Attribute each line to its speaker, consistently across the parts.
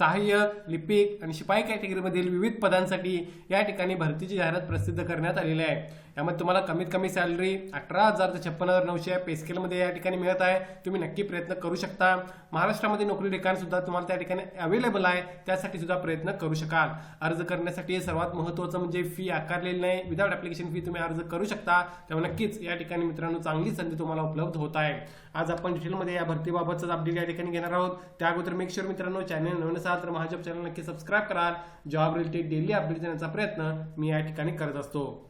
Speaker 1: सहाय्यक लिपिक आणि शिपाई कॅटेगरीमधील विविध पदांसाठी या ठिकाणी भरतीची जाहिरात प्रसिद्ध करण्यात आलेली आहे. यामध्ये तुम्हाला कमीत कमी सॅलरी अठरा हजार ते छप्पन हजार नऊशे पेस्केलमध्ये या ठिकाणी मिळत आहे. तुम्ही नक्की प्रयत्न करू शकता. महाराष्ट्रामध्ये नोकरी ठिकाण सुद्धा तुम्हाला त्या ठिकाणी अवेलेबल आहे. त्यासाठी सुद्धा प्रयत्न करू शकाल. अर्ज करण्यासाठी सर्वात महत्त्वाचं म्हणजे फी आकारलेली नाही. विदाउट ऍप्लिकेशन फी तुम्ही अर्ज करू शकता. तेव्हा नक्कीच या ठिकाणी मित्रांनो चांगली संधी तुम्हाला उपलब्ध होत आहे. आज आपण डिटेलमध्ये या भरतीबाबतचा अपडेट या ठिकाणी घेणार आहोत. त्या अगोदर मेक शुअर मित्रांनो चॅनल नवीन असाल तर महाजॉब चॅनल नक्की सबस्क्राईब कराल जॉब रिलेटेड डेली अपडेट देण्याचा प्रयत्न मी या ठिकाणी करत असतो.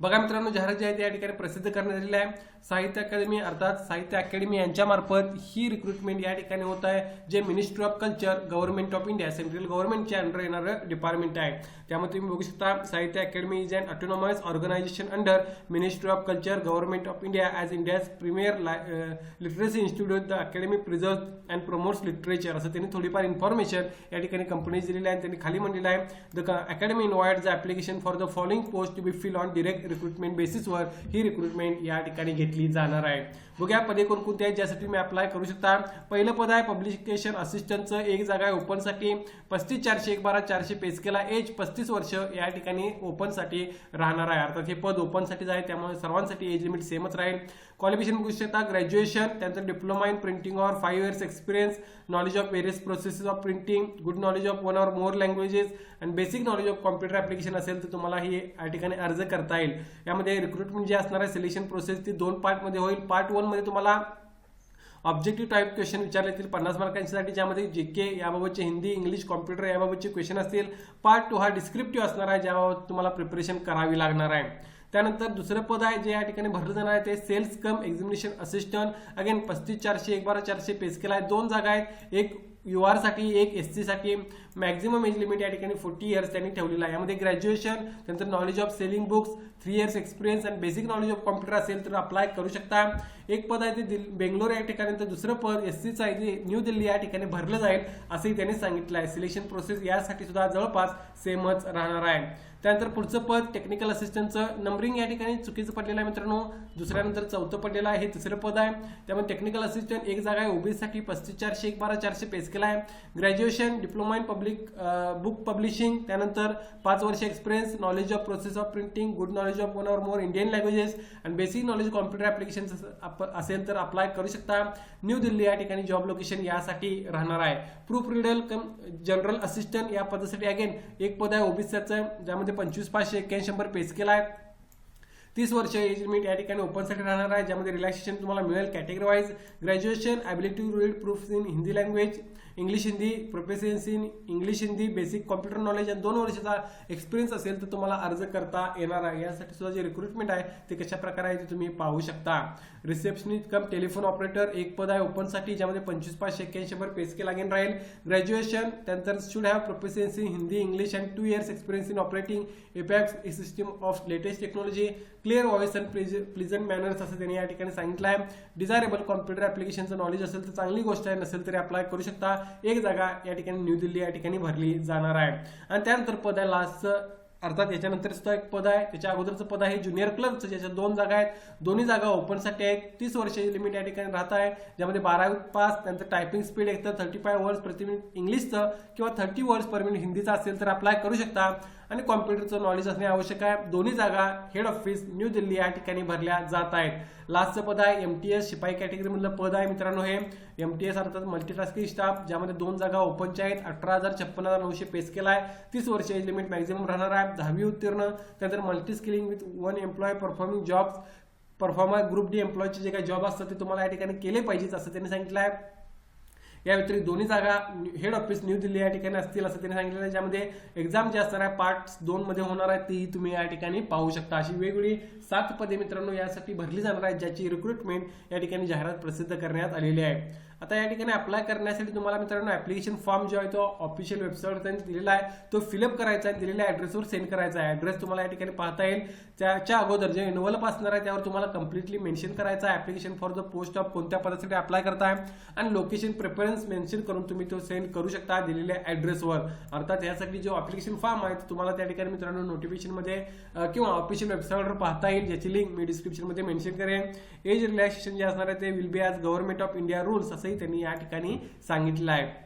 Speaker 1: बघा मित्रांनो जाहिरात जी आहे त्या या ठिकाणी प्रसिद्ध करण्यात आलेली आहे. साहित्य अकादमी अर्थात साहित्य अकॅडमी यांच्यामार्फत ही रिक्रुटमेंट या ठिकाणी होत आहे जे ministry of culture government of India central गव्हर्नमेंटच्या अंडर येणारं डिपार्टमेंट आहे. त्यामध्ये तुम्ही बघू शकता Sahitya academy is and autonomous organisation under ministry of culture government of India as India's premier literacy institute the academy preserve and promotes literature असं त्यांनी थोडीफार इन्फॉर्मेशन या ठिकाणी कंपनीज दिलेली आहे त्यांनी खाली म्हणलेलं आहे. The academy invite the application for the following post to be fill on direct recruitment बेसिसवर ही रिक्रुटमेंट या ठिकाणी घेतली जाणार आहे. बघा पदे कोणकोणती आहेत ज्यासाठी तुम्ही अप्लाय करू शकता. पहिलं पद आहे पब्लिकेशन असिस्टंटचं एक जागा आहे ओपनसाठी पस्तीस चारशे एक बारा चारशे पेस्केला एज पस्तीस वर्ष या ठिकाणी ओपनसाठी राहणार आहे. अर्थात हे पद ओपनसाठीच आहे. त्यामुळे सर्वांसाठी एज लिमिट सेमच राहील. क्वालिफिकेशन बघू शकता. ग्रॅज्युएशन त्यानंतर diploma in printing or five years experience knowledge of various processes of printing good knowledge of one or more languages आणि basic knowledge of computer application असेल तर तुम्हाला ही या ठिकाणी अर्ज करता येईल. यामध्ये रिक्रुटमेंट जे असणार आहे सिलेक्शन प्रोसेस ती दोन पार्टमध्ये होईल. पार्ट वनमध्ये तुम्हाला ऑब्जेक्टिव्ह टाईप क्वेश्चन विचारले येतील पन्नास मार्कांसाठी ज्यामध्ये जे के याबाबतचे हिंदी इंग्लिश कॉम्प्युटर याबाबतचे क्वेश्चन असतील. पार्ट टू हा डिस्क्रिप्टिव्ह असणार आहे ज्याबाबत तुम्हाला प्रिपरेशन करावी लागणार आहे. त्यानंतर दुसरं पद आहे जे या ठिकाणी भरलं जाणार आहे ते sales cum examination assistant again पस्तीस चारशे एक बारा चारशे पेस केला आहे. दोन जागा आहेत. एक यू आरसाठी एक एस सीसाठी मॅक्झिमम एज लिमिट या ठिकाणी फोर्टी इयर्स त्यांनी ठेवलेलं आहे. यामध्ये ग्रॅज्युएशन त्यानंतर knowledge of selling books three years experience आणि बेसिक नॉलेज ऑफ कॉम्प्युटर असेल तर अप्लाय करू शकता. एक पद आहे ते दिल बेंगलोर या ठिकाणी तर दुसरं पद एस सीचं आहे जे न्यू दिल्ली या ठिकाणी भरलं जाईल असंही त्यांनी सांगितलं आहे. सिलेक्शन प्रोसेस यासाठी सुद्धा जवळपास सेमच राहणार आहे. त्यानंतर पुढचं पद टेक्निकल असिस्टंटचं नंबरिंग या ठिकाणी चुकीचं पडलेलं आहे मित्रांनो. दुसऱ्यानंतर चौथं पडलेलं आहे. हे तिसरं पद आहे. त्यामुळे टेक्निकल असिस्टंट एक जागा आहे. ओबीसीसाठी पस्तीस चारशे एक बारा चारशे पेस केला आहे. Graduation diploma in public book publishing त्यानंतर पाच वर्ष experience knowledge of process of printing good knowledge of one or more Indian languages आणि बेसिक नॉलेज कॉम्प्युटर ऍप्लिकेशन असेल तर अप्लाय करू शकता. न्यू दिल्ली या ठिकाणी जॉब लोकेशन यासाठी राहणार आहे. Proof reader cum general assistant या पदासाठी अगेन एक पद आहे ओबीसीचं ज्यामध्ये पंचवीस पाचशे एक्क्याऐंशी शंभर पेस केला आहे. तीस वर्ष एज लिमिट या ठिकाणी ओपनसाठी राहणार आहे ज्यामध्ये रिलॅक्सेशन तुम्हाला मिळेल category wise graduation ability to read proof in Hindi language English Hindi proficiency in English Hindi basic computer knowledge आणि दोन वर्षाचा एक्सपिरियन्स असेल तर तुम्हाला अर्ज करता येणार आहे. यासाठी सुद्धा जे रिक्रुटमेंट आहे ते कशा प्रकारे आहे ते तुम्ही पाहू शकता. रिसेप्शनिस्ट कम टेलिफोन ऑपरेटर एक पद आहे ओपनसाठी ज्यामध्ये पंचवीस पाच एक्क्याऐंशी वर पे लागेल राहील. ग्रॅज्युएशन त्यानंतर should have proficiency in Hindi English and two years experience in operating EPABX system system of latest technology clear voice and pleasant manners असं त्यांनी या ठिकाणी सांगितलं आहे. डिझायरेबल कॉम्प्युटर ऍप्लिकेशनचं नॉलेज असेल तर चांगली गोष्ट आहे नसेल तरी अप्लाय करू शकता. एक जागा या ठिकाणी न्यू दिल्ली या ठिकाणी भरली जाणार आहे. आणि त्यानंतर पद आहे लास्टचं अर्थात याच्यानंतर सुद्धा एक पद आहे. त्याच्या अगोदरचं पद आहे ज्युनियर क्लर्कचं ज्याच्या दोन जागा आहेत. दोन्ही जागा ओपनसाठी आहेत. तीस वर्षाची लिमिट या ठिकाणी राहत आहे. ज्यामध्ये बारावी पास त्यांचं टायपिंग स्पीड एक तर थर्टी फाय वर्ड्स प्रति मिनिट इंग्लिशचं किंवा थर्टी वर्ड्स पर मिनिट हिंदीचं असेल तर अप्लाय करू शकता. आणि कॉम्प्युटरचं नॉलेज असणे आवश्यक आहे. दोन्ही जागा हेड ऑफिस न्यू दिल्ली या ठिकाणी भरल्या जात आहेत. लास्टचं पद आहे एम टी एस शिपाई कॅटेगरीमधलं पद आहे मित्रांनो हे. एम टी एस अर्थात मल्टीटास्किंग स्टाफ ज्यामध्ये दोन जागा ओपनच्या आहेत. अठरा हजार छप्पन हजार नऊशे पेस केला आहे. तीस वर्ष एज लिमिट मॅक्झिमम राहणार आहे. दहावी उत्तीर्ण. त्यानंतर multi skilling with one employ performing jobs performer group D एम्प्लॉयचे जे काही जॉब असतात ते तुम्हाला या ठिकाणी केले पाहिजेत असं त्यांनी सांगितलं आहे. या व्यतिरिक्त दोन्ही जागा हेड ऑफिस न्यू दिल्ली या ठिकाणी असतील असं त्यांनी सांगितलं आहे. ज्यामध्ये एक्झाम जे असणार आहे पार्ट दोन मध्ये होणार आहे ती तुम्ही या ठिकाणी पाहू शकता. अशी वेगवेगळी सात पदे मित्रांनो यासाठी भरली जाणार आहे ज्याची रिक्रुटमेंट या ठिकाणी जाहिरात प्रसिद्ध करण्यात आलेली आहे. आता या ठिकाणी अप्लाय करण्यासाठी तुम्हाला मित्रांनो ऍप्लिकेशन फॉर्म जो आहे तो ऑफिशियल वेबसाईटवर त्यांनी दिलेला आहे. तो फिलअप करायचा आहे. दिलेल्या ऍड्रेसवर सेंड करायचा आहे. ऍड्रेस तुम्हाला या ठिकाणी पाहता येईल. त्याच्या अगोदर जे एनवलप असणार आहे त्यावर तुम्हाला कम्प्लिटली मेन्शन करायचं आहे. Application for the post of कोणत्या पदासाठी अप्लाय करताय आणि लोकेशन प्रेफरन्स मेन्शन करून तुम्ही तो सेंड करू शकता दिलेल्या ऍड्रेसवर अर्थात यासाठी जो ऍप्लिकेशन फॉर्म आहे तो तुम्हाला त्या ठिकाणी मित्रांनो नोटिफिकेशनमध्ये किंवा ऑफिशियल वेबसाईटवर पाहता येईल. ज्याची लिंक मी डिस्क्रिप्शनमध्ये मेन्शन करेन. एज रिलॅक्सेशन जे असणार आहे ते will be as government of India rules असंही त्यांनी या ठिकाणी सांगितलं आहे.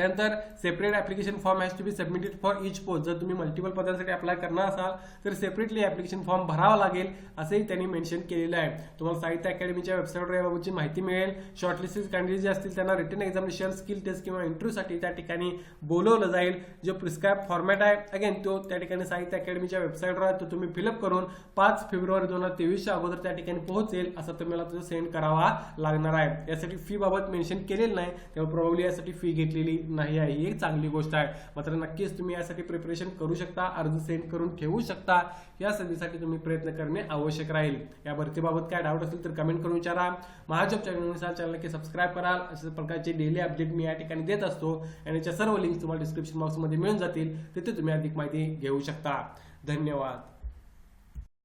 Speaker 1: त्यानंतर separate application form has to be submitted for each post जर तुम्ही मल्टिपल पदांसाठी अप्लाय करणार असाल तर सेपरेटली ऍप्लिकेशन फॉर्म भरावा लागेल असंही त्यांनी मेन्शन केलेलं आहे. तुम्हाला साहित्य अकॅडमीच्या वेबसाईटवर याबाबतची माहिती मिळेल. शॉर्टलिस्टेड कॅन्डिडेट जे असतील त्यांना रिटर्न एक्झामिनेशन स्किल टेस्ट किंवा इंटरव्ह्यूसाठी त्या ठिकाणी बोलवलं जाईल. जो प्रिस्क्राईब फॉर्मॅट आहे अगेन तो त्या ठिकाणी साहित्य अकॅडमीच्या वेबसाईटवर आहे तो तुम्ही फिलअप करून पाच फेब्रुवारी दोन हजार तेवीसच्या अगोदर त्या ठिकाणी पोहोचेल असं तुम्हाला तो सेंड करावा लागणार आहे. यासाठी फी बाबत मेन्शन केलेलं नाही तेव्हा प्रॉब्ली यासाठी फी घेतलेली नाही आहे. ही एक चांगली गोष्ट आहे. मात्र नक्कीच तुम्ही यासाठी प्रिपरेशन करू शकता अर्ज सेंड करून ठेवू शकता. या संधीसाठी तुम्ही प्रयत्न करणे आवश्यक राहील. या भरतीबाबत काय डाऊट असेल तर कमेंट करून विचारा. महाजॉब चॅनलनुसार चॅनल नक्की सबस्क्राईब कराल अशा प्रकारचे डेली अपडेट मी या ठिकाणी देत असतो. आणि याच्या सर्व लिंक तुम्हाला डिस्क्रिप्शन बॉक्समध्ये मिळून जातील. तिथे तुम्ही अधिक माहिती घेऊ शकता. धन्यवाद.